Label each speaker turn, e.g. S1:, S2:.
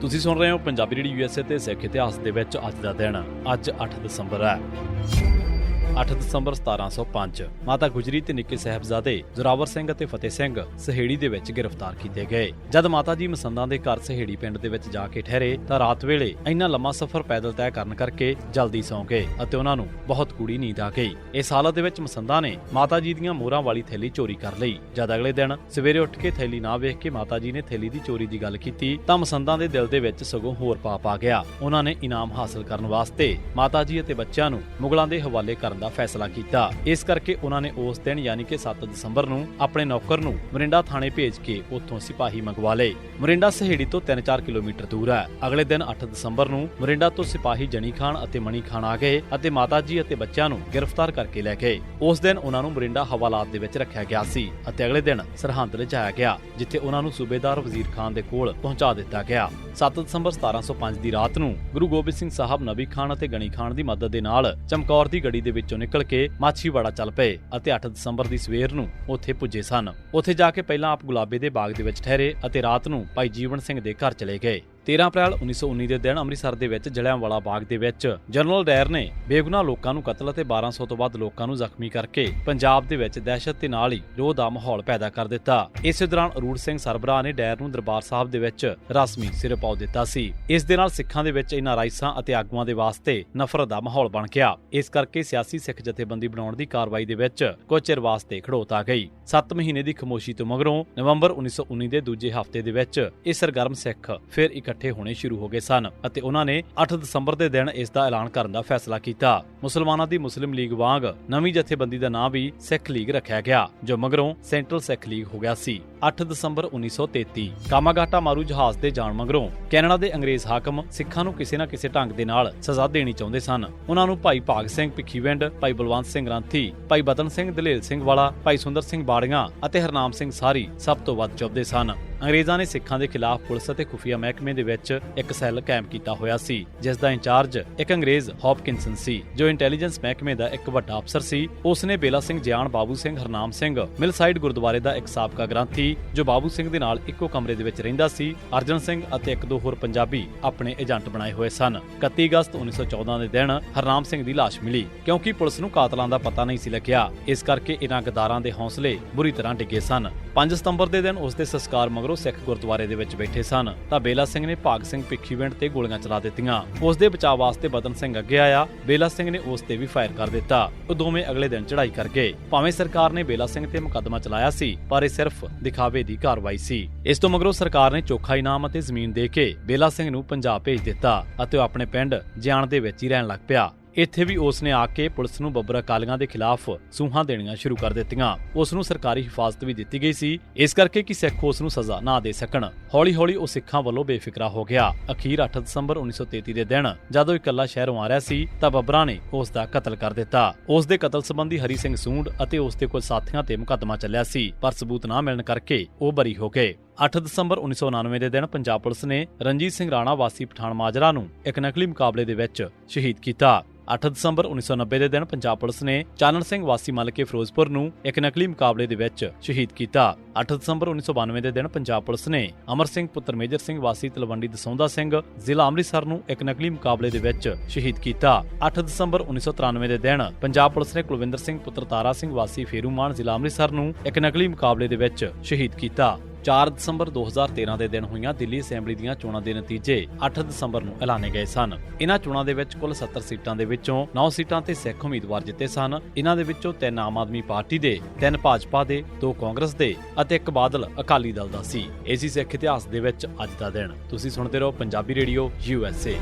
S1: ਤੁਸੀਂ ਸੁਣ ਰਹੇ ਹੋ ਪੰਜਾਬੀ ਰੇਡੀਓ ਯੂਐਸਏ ਤੇ ਸਿੱਖ ਇਤਿਹਾਸ ਦੇ ਵਿੱਚ ਅੱਜ ਦਾ ਦਿਨ, ਅੱਜ 8 ਦਸੰਬਰ ਹੈ। 8 ਦਸੰਬਰ 1705 ਮਾਤਾ ਗੁਜਰੀ ਤੇ ਨਿੱਕੇ ਸਾਹਿਬਜ਼ਾਦੇ ਜ਼ੋਰਾਵਰ ਸਿੰਘ ਅਤੇ ਫਤਿਹ ਸਿੰਘ ਸਹੇੜੀ ਦੇ ਵਿੱਚ ਗ੍ਰਿਫਤਾਰ ਕੀਤੇ ਗਏ। ਜਦ ਮਾਤਾ ਜੀ ਮਸੰਦਾਂ ਦੇ ਘਰ ਸਹੇੜੀ ਪਿੰਡ ਦੇ ਵਿੱਚ ਜਾ ਕੇ ਠਹਿਰੇ, ਤਾਂ ਰਾਤ ਵੇਲੇ ਇੰਨਾ ਲੰਮਾ ਸਫ਼ਰ ਪੈਦਲ ਤੈਅ ਕਰਨ ਕਰਕੇ ਜਲਦੀ ਸੌਂ ਗਏ ਅਤੇ ਉਹਨਾਂ ਨੂੰ ਬਹੁਤ ਕੂੜੀ ਨੀਂਦ ਆ ਗਈ। ਇਸ ਹਾਲਤ ਦੇ ਵਿੱਚ ਮਸੰਦਾਂ ਨੇ ਮਾਤਾ ਜੀ ਦੀਆਂ ਮੋਹਰਾਂ ਵਾਲੀ ਥੈਲੀ ਚੋਰੀ ਕਰ ਲਈ। ਜਦ ਅਗਲੇ ਦਿਨ ਸਵੇਰੇ ਉੱਠ ਕੇ ਥੈਲੀ ਨਾ ਵੇਖ ਕੇ ਮਾਤਾ ਜੀ ਨੇ ਥੈਲੀ ਦੀ ਚੋਰੀ ਦੀ ਗੱਲ ਕੀਤੀ, ਤਾਂ ਮਸੰਦਾਂ ਦੇ ਦਿਲ ਦੇ ਵਿੱਚ ਸਗੋਂ ਹੋਰ ਪਾਪ ਆ ਗਿਆ। ਉਹਨਾਂ ਨੇ ਇਨਾਮ ਹਾਸਲ ਕਰਨ ਵਾਸਤੇ ਮਾਤਾ ਜੀ ਅਤੇ ਬੱਚਿਆਂ ਨੂੰ ਮੁਗਲਾਂ ਦੇ ਹਵਾਲੇ ਕਰਨ ਦਾ ਫੈਸਲਾ ਕੀਤਾ। ਇਸ ਕਰਕੇ ਉਹਨਾਂ ਨੇ ਉਸ ਦਿਨ ਯਾਨੀ ਕਿ 7 ਦਸੰਬਰ ਨੂੰ ਆਪਣੇ ਨੌਕਰ ਨੂੰ ਮਰਿੰਡਾ ਥਾਣੇ ਭੇਜ ਕੇ ਉੱਥੋਂ ਸਿਪਾਹੀ ਮੰਗਵਾ ਲਏ। ਮਰਿੰਡਾ ਸਹੇੜੀ ਤੋਂ 3-4 ਕਿਲੋਮੀਟਰ ਦੂਰ ਹੈ। ਅਗਲੇ ਦਿਨ 8 ਦਸੰਬਰ ਨੂੰ ਮਰਿੰਡਾ ਤੋਂ ਸਿਪਾਹੀ ਜਣੀ ਖਾਨ ਅਤੇ ਮਣੀ ਖਾਨ ਆ ਗਏ ਅਤੇ ਮਾਤਾ ਜੀ ਅਤੇ ਬੱਚਿਆਂ ਨੂੰ ਗ੍ਰਿਫਤਾਰ ਕਰਕੇ ਲੈ ਗਏ। ਉਸ ਦਿਨ ਉਹਨਾਂ ਨੂੰ ਮਰਿੰਡਾ ਹਵਾਲਾਤ ਦੇ ਵਿੱਚ ਰੱਖਿਆ ਗਿਆ ਸੀ ਅਤੇ ਅਗਲੇ ਦਿਨ ਸਰਹੰਦ ਲਿਜਾਇਆ ਗਿਆ, ਜਿੱਥੇ ਉਹਨਾਂ ਨੂੰ ਸੂਬੇਦਾਰ ਵਜ਼ੀਰ ਖਾਨ ਦੇ ਕੋਲ ਪਹੁੰਚਾ ਦਿੱਤਾ ਗਿਆ। 7 ਦਸੰਬਰ 1705 ਦੀ ਰਾਤ ਨੂੰ ਗੁਰੂ ਗੋਬਿੰਦ ਸਿੰਘ ਸਾਹਿਬ ਨਬੀ ਖਾਨ ਅਤੇ ਗਣੀ ਖਾਨ ਦੀ ਮਦਦ ਦੇ ਨਾਲ ਚਮਕੌਰ ਦੀ ਗੜੀ ਦੇ ਵਿੱਚੋਂ ਨਿਕਲ ਕੇ ਮਾਛੀਵਾੜਾ ਚੱਲ ਪਏ ਅਤੇ 8 ਦਸੰਬਰ ਦੀ ਸਵੇਰ ਨੂੰ ਉੱਥੇ ਪੁੱਜੇ ਸਨ। ਉੱਥੇ ਜਾ ਕੇ ਪਹਿਲਾਂ ਆਪ ਗੁਲਾਬੇ ਦੇ ਬਾਗ ਦੇ ਵਿੱਚ ਠਹਿਰੇ ਅਤੇ ਰਾਤ ਨੂੰ ਭਾਈ ਜੀਵਨ ਸਿੰਘ ਦੇ ਘਰ ਚਲੇ ਗਏ। 13 ਅਪ੍ਰੈਲ 1919 ਦੇ ਦਿਨ ਅੰਮ੍ਰਿਤਸਰ ਦੇ ਵਿੱਚ ਜਲਿਆਂਵਾਲਾ ਬਾਗ ਦੇ ਵਿੱਚ ਜਨਰਲ ਡਾਇਰ ਨੇ ਬੇਗੁਨਾਹ ਲੋਕਾਂ ਨੂੰ ਕਤਲ ਅਤੇ 1200 ਤੋਂ ਵੱਧ ਲੋਕਾਂ ਨੂੰ ਜ਼ਖਮੀ ਕਰਕੇ ਪੰਜਾਬ ਦੇ ਵਿੱਚ ਦਹਿਸ਼ਤ ਤੇ ਨਾਲ ਹੀ ਰੋਹ ਦਾ ਮਾਹੌਲ ਪੈਦਾ ਕਰ ਦਿੱਤਾ। ਇਸੇ ਦੌਰਾਨ ਅਰੂੜ ਸਿੰਘ ਸਰਬਰਾਹ ਨੇ ਡਾਇਰ ਨੂੰ ਦਰਬਾਰ ਸਾਹਿਬ ਦੇ ਵਿੱਚ ਰਸਮੀ ਸਿਰੇ ਪਾਉ ਦਿੱਤਾ ਸੀ। ਇਸ ਦੇ ਨਾਲ ਸਿੱਖਾਂ ਦੇ ਵਿੱਚ ਇਹਨਾਂ ਰਾਈਸਾਂ ਅਤੇ ਆਗੂਆਂ ਦੇ ਵਾਸਤੇ ਨਫ਼ਰਤ ਦਾ ਮਾਹੌਲ ਬਣ ਗਿਆ। ਇਸ ਕਰਕੇ ਸਿਆਸੀ ਸਿੱਖ ਜਥੇਬੰਦੀ ਬਣਾਉਣ ਦੀ ਕਾਰਵਾਈ ਦੇ ਵਿੱਚ ਕੁਝ ਚਿਰ ਵਾਸਤੇ ਖੜੋਤ ਆ ਗਈ। 7 ਮਹੀਨੇ ਦੀ ਖਮੋਸ਼ੀ ਤੋਂ ਮਗਰੋਂ ਨਵੰਬਰ 1919 ਦੇ ਦੂਜੇ ਹਫ਼ਤੇ ਦੇ ਵਿੱਚ ਇਹ ਸਰਗਰਮ ਸਿੱਖ ਫਿਰ ਇਕੱਠੇ ਹੋਣੇ ਸ਼ੁਰੂ ਹੋ ਗਏ ਸਨ ਅਤੇ ਉਹਨਾਂ ਨੇ 8 ਦਸੰਬਰ ਦੇ ਦਿਨ ਇਸ ਦਾ ਐਲਾਨ ਕਰਨ ਦਾ ਫੈਸਲਾ ਕੀਤਾ। ਮੁਸਲਮਾਨਾਂ ਦੀ ਮੁਸਲਿਮ ਲੀਗ ਵਾਂਗ ਨਵੀਂ ਜਥੇਬੰਦੀ ਦਾ ਨਾਂ ਵੀ ਸਿੱਖ ਲੀਗ ਰੱਖਿਆ ਗਿਆ, ਜੋ ਮਗਰੋਂ ਸੈਂਟਰਲ ਸਿੱਖ ਲੀਗ ਹੋ ਗਿਆ ਸੀ। 8 ਦਸੰਬਰ 1933 ਕਾਮਾਗਾਟਾ ਮਾਰੂ ਜਹਾਜ਼ ਦੇ ਜਾਣ ਮਗਰੋਂ ਕੈਨੇਡਾ ਦੇ ਅੰਗਰੇਜ਼ ਹਾਕਮ ਸਿੱਖਾਂ ਨੂੰ ਕਿਸੇ ਨਾ ਕਿਸੇ ਢੰਗ ਦੇ ਨਾਲ ਸਜ਼ਾ ਦੇਣੀ ਚਾਹੁੰਦੇ ਸਨ। ਉਹਨਾਂ ਨੂੰ ਭਾਈ ਭਾਗ ਸਿੰਘ ਭਿੱਖੀਵਿੰਡ, ਭਾਈ ਬਲਵੰਤ ਸਿੰਘ ਗ੍ਰੰਥੀ ਭਾਈ ਬਤਨ ਸਿੰਘ, ਦਲੇਲ ਸਿੰਘ ਵਾਲਾ, ਭਾਈ ਸੁੰਦਰ ਸਿੰਘ ਬਾੜੀਆਂ ਅਤੇ ਹਰਨਾਮ ਸਿੰਘ ਸਾਰੀ ਸਭ ਤੋਂ ਵੱਧ ਚਾਹੁੰਦੇ ਸਨ। ਅੰਗਰੇਜ਼ਾਂ ਨੇ ਸਿੱਖਾਂ ਦੇ ਖਿਲਾਫ ਪੁਲਿਸ ਅਤੇ ਖੁਫੀਆ ਮਹਿਕਮੇ ਦੇ ਵਿੱਚ ਇੱਕ ਸੈੱਲ ਕਾਇਮ ਕੀਤਾ ਹੋਇਆ ਸੀ, ਜਿਸ ਦਾ ਇੰਚਾਰਜ ਇੱਕ ਅੰਗਰੇਜ਼ ਹੌਪਕਿੰਸਨ ਸੀ, ਜੋ ਇੰਟੈਲੀਜੈਂਸ ਮਹਿਕਮੇ ਦਾ ਇੱਕ ਵੱਡਾ ਅਫਸਰ ਸੀ। ਉਸ ਨੇ ਬੇਲਾ ਸਿੰਘ ਜਿਆਣ, ਬਾਬੂ ਸਿੰਘ, ਹਰਨਾਮ ਸਿੰਘ, ਮਿਲਸਾਈਡ ਗੁਰਦੁਆਰੇ ਦਾ ਇੱਕ ਸਾਬਕਾ ਗ੍ਰੰਥੀ ਜੋ ਬਾਬੂ ਸਿੰਘ ਦੇ ਨਾਲ ਇੱਕੋ ਕਮਰੇ ਦੇ ਵਿੱਚ ਰਹਿੰਦਾ ਸੀ, ਅਰਜਨ ਸਿੰਘ ਅਤੇ ਇੱਕ ਦੋ ਹੋਰ ਪੰਜਾਬੀ ਆਪਣੇ ਏਜੰਟ ਬਣਾਏ ਹੋਏ ਸਨ। 31 ਅਗਸਤ 1914 ਦੇ ਦਿਨ ਹਰਨਾਮ ਸਿੰਘ ਦੀ ਲਾਸ਼ ਮਿਲੀ, ਕਿਉਂਕਿ ਪੁਲਿਸ ਨੂੰ ਕਾਤਲਾਂ ਦਾ ਪਤਾ ਨਹੀਂ ਸੀ ਲੱਗਿਆ। ਇਸ ਕਰਕੇ ਇਹਨਾਂ ਗਦਾਰਾਂ ਦੇ ਹੌਸਲੇ ਬੁਰੀ ਤਰ੍ਹਾਂ ਡਿੱਗੇ ਸਨ। 5 ਸਤੰਬਰ ਦੇ ਦਿਨ ਉਸ ਦੇ ਸੰਸਕਾਰ ਮਗਰੋਂ ਸਿੱਖ ਗੁਰਦੁਆਰੇ ਦੇ ਵਿੱਚ ਬੈਠੇ ਸਨ। ਤਾਂ ਬੇਲਾ ਸਿੰਘ ਨੇ ਭਾਗ ਸਿੰਘ ਭਿੱਖੀਵਿੰਡ ਤੇ ਗੋਲੀਆਂ ਚਲਾ ਦਿੱਤੀਆਂ। ਉਸ ਦੇ ਬਚਾਅ ਵਾਸਤੇ ਬਦਨ ਸਿੰਘ ਅੱਗੇ ਆਇਆ। ਬੇਲਾ ਸਿੰਘ ਨੇ ਉਸ ਤੇ ਵੀ ਫਾਇਰ ਕਰ ਦਿੱਤਾ। ਉਹ ਦੋਵੇਂ ਅਗਲੇ ਦਿਨ ਚੜ੍ਹਾਈ ਕਰ ਗਏ। ਭਾਵੇਂ ਸਰਕਾਰ ਨੇ ਬੇਲਾ ਸਿੰਘ ਤੇ ਮੁਕੱਦਮਾ ਚਲਾਇਆ ਸੀ, ਪਰ ਇਹ ਸਿਰਫ ਦਿਖਾਵੇ ਦੀ ਕਾਰਵਾਈ ਸੀ। ਇਸ ਤੋਂ ਮਗਰੋਂ ਸਰਕਾਰ ਨੇ ਚੋਖਾ ਇਨਾਮ ਅਤੇ ਜ਼ਮੀਨ ਦੇ ਕੇ ਬੇਲਾ ਸਿੰਘ ਨੂੰ ਪੰਜਾਬ ਭੇਜ ਦਿੱਤਾ ਅਤੇ ਉਹ ਆਪਣੇ ਪਿੰਡ ਜਿਆਣ ਦੇ ਵਿੱਚ ਹੀ ਰਹਿਣ ਲੱਗ ਪਿਆ। ਇੱਥੇ ਵੀ ਉਸ ਨੇ ਆ ਕੇ ਪੁਲਿਸ ਨੂੰ ਬੱਬਰ ਅਕਾਲੀਆਂ ਦੇ ਖਿਲਾਫ ਸੂਹਾਂ ਦੇਣੀਆਂ ਸ਼ੁਰੂ ਕਰ ਦਿੱਤੀਆਂ। ਉਸ ਨੂੰ ਸਰਕਾਰੀ ਹਿਫਾਜ਼ਤ ਵੀ ਦਿੱਤੀ ਗਈ ਸੀ। ਇਸ ਕਰਕੇ ਕਿ ਸਿੱਖ ਉਸ ਨੂੰ ਸਜ਼ਾ ਨਾ ਦੇ ਸਕਣ। ਹੌਲੀ-ਹੌਲੀ ਉਹ ਸਿੱਖਾਂ ਵੱਲੋਂ ਬੇਫਿਕਰਾ ਹੋ ਗਿਆ। ਅਖੀਰ 8 ਦਸੰਬਰ 1933 ਦੇ ਦਿਨ, ਜਦੋਂ ਇਕੱਲਾ ਸ਼ਹਿਰੋਂ ਆ ਰਿਹਾ ਸੀ, ਤਾਂ ਬੱਬਰਾਂ ਨੇ ਉਸ ਦਾ ਕਤਲ ਕਰ ਦਿੱਤਾ। ਉਸ ਦੇ ਕਤਲ ਸੰਬੰਧੀ ਹਰੀ ਸਿੰਘ ਸੂੰਡ ਅਤੇ ਉਸ ਦੇ ਕੁਝ ਸਾਥੀਆਂ ਤੇ ਮੁਕੱਦਮਾ ਚੱਲਿਆ ਸੀ, ਪਰ ਸਬੂਤ ਨਾ ਮਿਲਣ ਕਰਕੇ ਉਹ ਬਰੀ ਹੋ ਗਏ। 8 ਦਸੰਬਰ 1999 ਦੇ ਦਿਨ ਪੰਜਾਬ ਪੁਲਿਸ ਨੇ ਰਣਜੀਤ ਸਿੰਘ ਰਾਣਾ ਵਾਸੀ ਪਠਾਨ ਮਾਜਰਾ ਨੂੰ ਇੱਕ ਨਕਲੀ ਮੁਕਾਬਲੇ ਦੇ ਵਿੱਚ ਸ਼ਹੀਦ ਕੀਤਾ। 8 ਦਸੰਬਰ 1990 ਦੇ ਦਿਨ ਪੰਜਾਬ ਪੁਲਿਸ ਨੇ ਚਾਨਣ ਸਿੰਘ ਵਾਸੀ ਮਲਕੇ ਫਿਰੋਜ਼ਪੁਰ ਨੂੰ ਇੱਕ ਨਕਲੀ ਮੁਕਾਬਲੇ ਦੇ ਵਿੱਚ ਸ਼ਹੀਦ ਕੀਤਾ। 8 ਦਸੰਬਰ 1992 ਦੇ ਦਿਨ ਪੰਜਾਬ ਪੁਲਿਸ ਨੇ ਅਮਰ ਸਿੰਘ ਪੁੱਤਰ ਮੇਜਰ ਸਿੰਘ ਵਾਸੀ ਤਲਵੰਡੀ ਦਸੌਂਦਾ ਸਿੰਘ ਜ਼ਿਲ੍ਹਾ ਅੰਮ੍ਰਿਤਸਰ ਨੂੰ ਇੱਕ ਨਕਲੀ ਮੁਕਾਬਲੇ ਦੇ ਵਿੱਚ ਸ਼ਹੀਦ ਕੀਤਾ। 8 ਦਸੰਬਰ 1993 ਦੇ ਦਿਨ ਪੰਜਾਬ ਪੁਲਿਸ ਨੇ ਕੁਲਵਿੰਦਰ ਸਿੰਘ ਪੁੱਤਰ ਤਾਰਾ ਸਿੰਘ ਵਾਸੀ ਫੇਰੂਮਾਨ ਜ਼ਿਲ੍ਹਾ ਅੰਮ੍ਰਿਤਸਰ ਨੂੰ ਇੱਕ ਨਕਲੀ ਮੁਕਾਬਲੇ ਦੇ ਵਿੱਚ ਸ਼ਹੀਦ ਕੀਤਾ। 4 ਦਸੰਬਰ 2013 ਦੇ ਦਿਨ ਹੋਈਆਂ ਦਿੱਲੀ ਅਸੈਂਬਲੀ ਦੀਆਂ ਚੋਣਾਂ ਦੇ ਨਤੀਜੇ 8 ਦਸੰਬਰ ਨੂੰ ਐਲਾਨੇ ਗਏ ਸਨ। ਇਹਨਾਂ ਚੋਣਾਂ ਦੇ ਵਿੱਚ ਕੁੱਲ 70 ਸੀਟਾਂ ਦੇ ਵਿੱਚੋਂ 9 ਸੀਟਾਂ ਤੇ ਸਿੱਖ ਉਮੀਦਵਾਰ ਜਿੱਤੇ ਸਨ। ਇਹਨਾਂ ਦੇ ਵਿੱਚੋਂ 3 ਆਮ ਆਦਮੀ ਪਾਰਟੀ ਦੇ 3 ਭਾਜਪਾ ਦੇ 2 ਕਾਂਗਰਸ ਦੇ ਅਤੇ ਇੱਕ ਬਾਦਲ ਅਕਾਲੀ ਦਲ ਦਾ ਸੀ। ਇਸੇ ਸਿੱਖ ਇਤਿਹਾਸ ਦੇ ਵਿੱਚ ਅੱਜ ਦਾ ਦਿਨ। ਤੁਸੀਂ ਸੁਣਦੇ ਰਹੋ ਪੰਜਾਬੀ ਰੇਡੀਓ ਯੂਐਸਏ